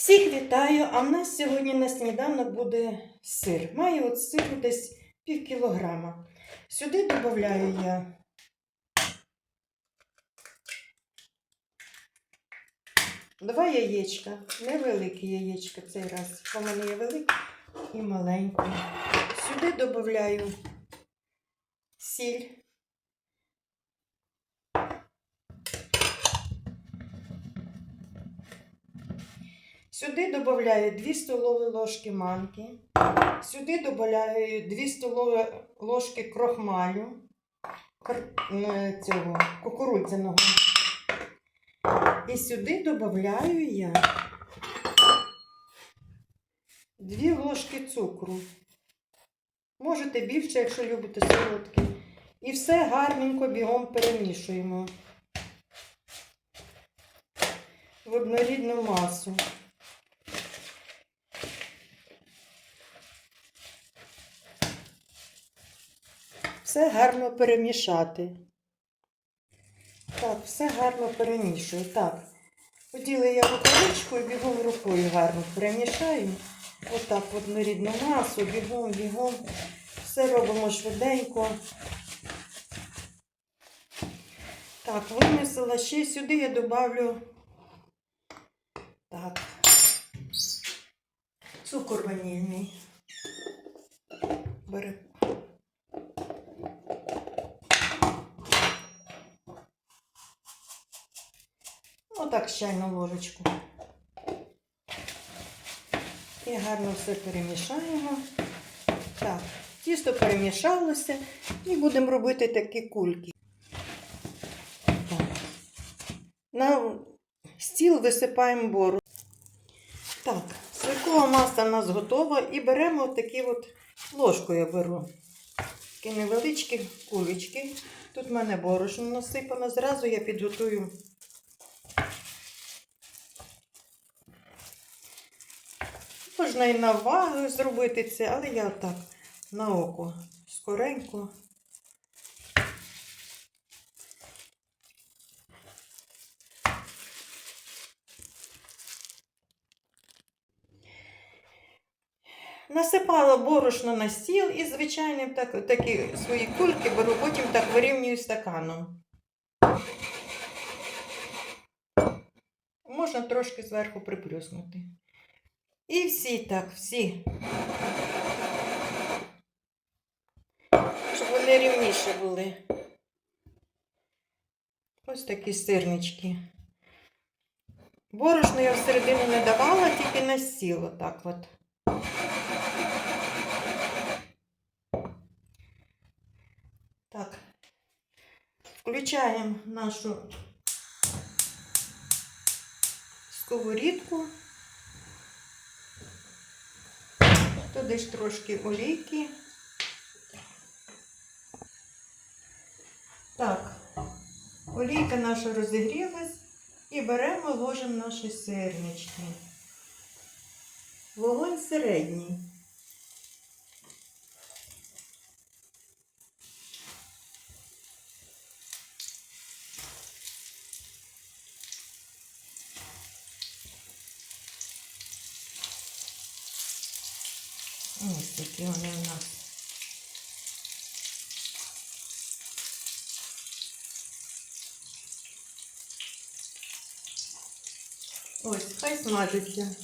Всіх вітаю! А в нас сьогодні на сніданок буде сир. Маю от сиру десь пів кілограма. Сюди додаю я два яєчка. Невеликі яєчка цей раз. Бо мене є великі і маленькі. Сюди додаю сіль. Сюди додаю 2 столові ложки манки. Сюди додаю 2 столові ложки крохмалю е, цього кукурудзяного. І сюди додаю я 2 ложки цукру. Можете більше, якщо любите солодке. І все гарненько бігом перемішуємо в однорідну масу. Все гарно перемішати. Так, все гарно перемішую. Так. Поділи я рукавичку і бігом рукою гарно перемішаю. Отак в однорідну масу, бігом, бігом. Все робимо швиденько. Так, вимісила ще сюди я добавлю так. Цукор ванільний. Бери. Отак чайну ложечку. І гарно все перемішаємо. Так, тісто перемішалося і будемо робити такі кульки. Так. На стіл висипаємо бору. Так, сиркова маса у нас готова і беремо такі от ложку я беру. Такі невеличкі кулечки. Тут в мене борошно насипано. Зразу я підготую Можна і на вагу зробити це, але я так на око скоренько. Насипала борошно на стіл і, звичайно, так, такі свої кульки беру, потім так вирівнюю стаканом. Можна трошки зверху приплюснути. І всі так, всі. Щоб вони рівніше були. Ось такі сирнички. Борошно я всередину не давала, тільки на стіл отак от. Так. Включаємо нашу сковорідку. Туди ж трошки олійки. Так, олійка наша розігрілась і беремо, ложимо наші сирнички. Вогонь середній. Ось такі вони у нас. Ось, хай смажиться.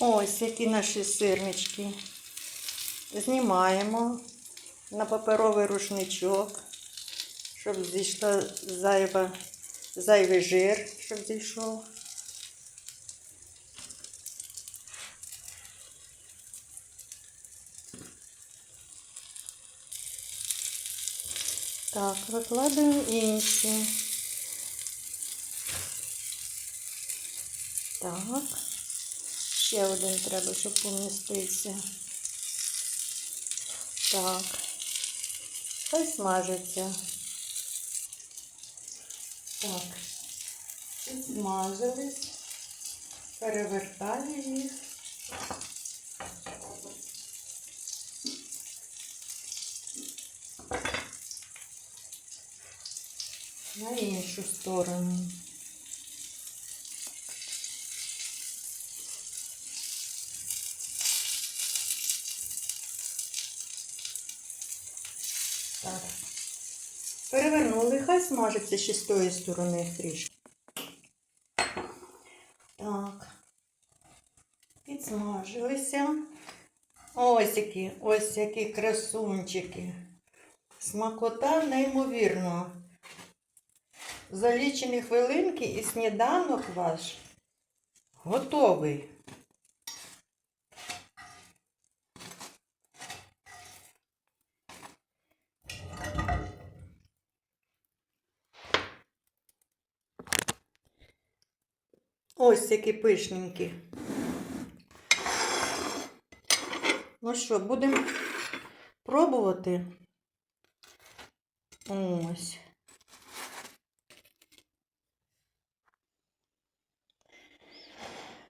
Ось які наші сирнички. Знімаємо на паперовий рушничок, щоб зійшла зайва зайвий жир, щоб зійшов. Так, викладаємо інші. Так. Ще один треба, щоб помістився. Так. Хай смажиться. Так, підсмажились, перевертаю їх. на іншу сторону. Перевернули, хай смажиться ще з тої сторони трішки. Так. Підсмажилися. Ось які, ось які красунчики. Смакота неймовірно. За лічені хвилинки і сніданок ваш готовий. Ось які пишненькі. Ну що, будемо пробувати. Ось.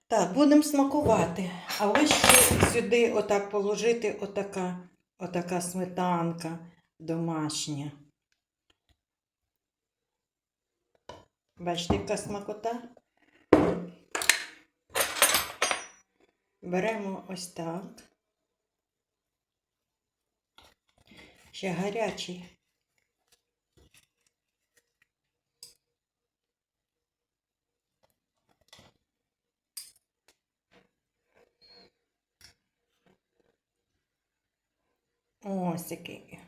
Так, будемо смакувати. А ось ще сюди отак положити отака, отака сметанка домашня. Бачите, яка смакота? Беремо ось так. Ще гарячий. Ось який.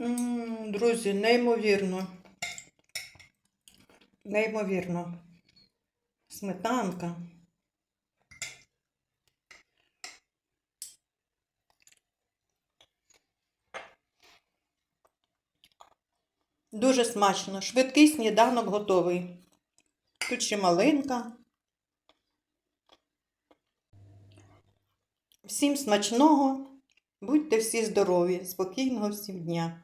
М, Друзі, неймовірно. Неймовірно. Сметанка. Дуже смачно. Швидкий сніданок готовий. Тут ще малинка. Всім смачного. Будьте всі здорові, спокійного всім дня.